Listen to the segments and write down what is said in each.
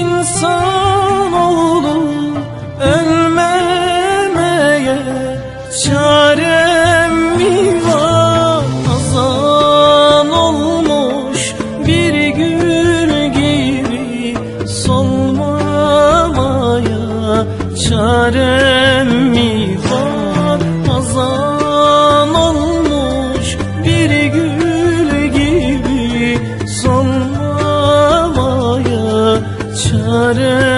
İnsanoğlu ölmemeye çarem mi var? Azan olmuş bir gül gibi solmamaya çarem mi var? Çarem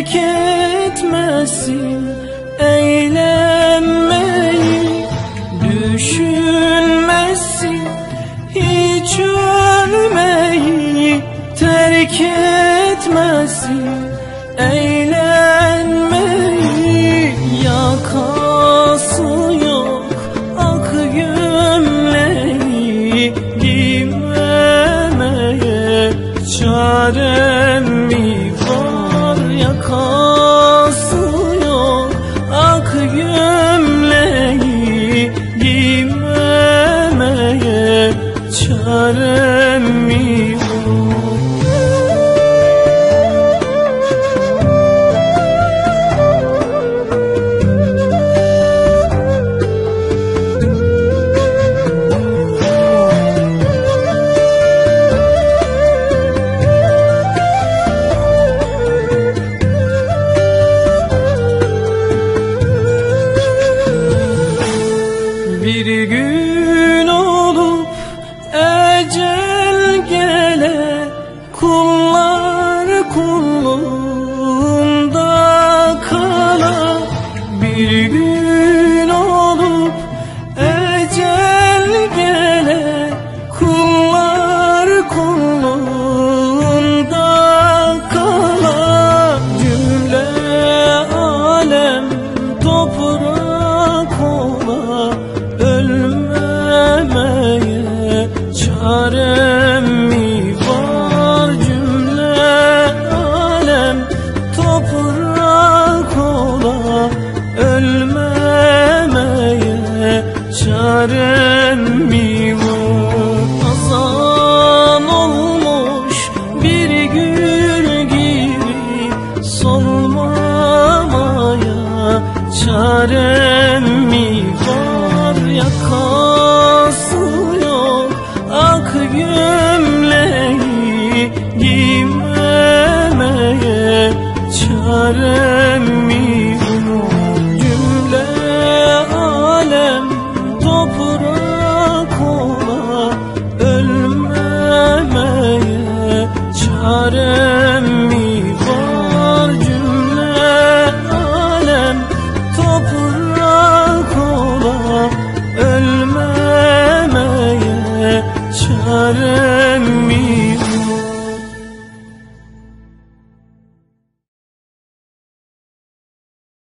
Terk etmezsin eğlenmeyi Düşünmezsin hiç ölmeyi Terk etmezsin eğlenmeyi Yakası yok ak gömleği giymemeye çarem çarem Bir gün kulluğunda kalan cümle alem toprak ola ölmemeye çarem mi var cümle alem toprak ola ölmemeye çarem mi var çarem mi var yakası yok Ak gömleği giymemeye çarem mi? Var Cümle alem toprağı